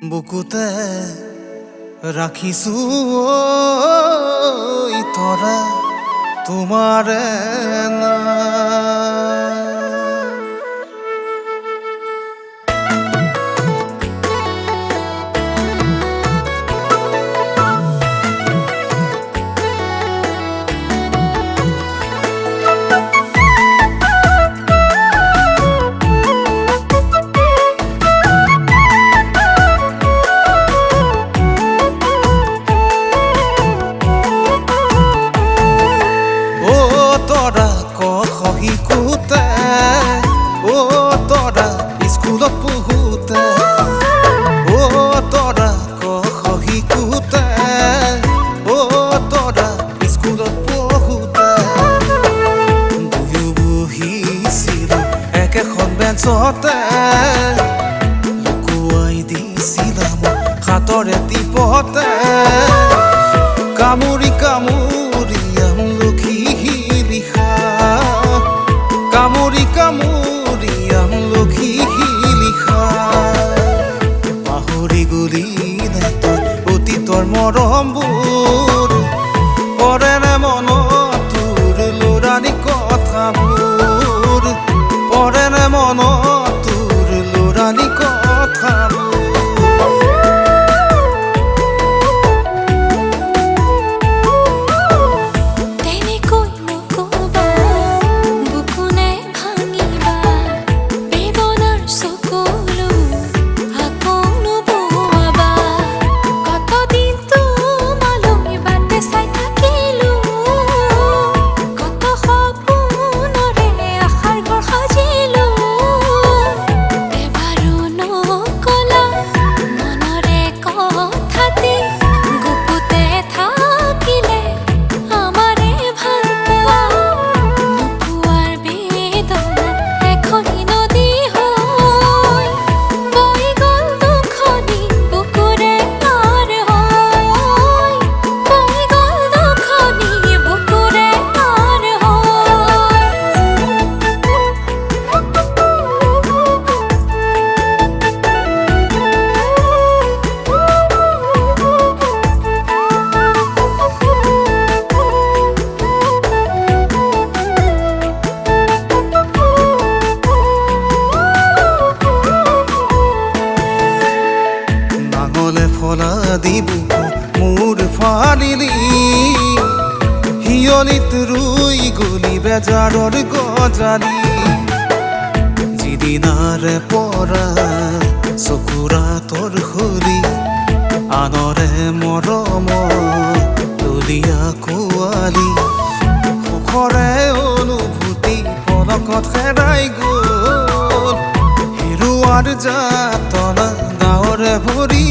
বুকুতে রাখিছো তরা তোমার না। চতে লুকুৱাই দিছিলাম হাতৰে টিপতে খোলা দিব মূর ফালিলি হিয়লিত রুই গুলি বেজারর গজালি। যিদিনারে পরা চকুৰা তোৰ হলি আনৰে মৰম তুলিয়া কোৱালি সুখৰে অনুভূতি পলকত হেৰাই গ'ল। হেৰুৱাৰ যাতনা গাঁৱৰে ভৰি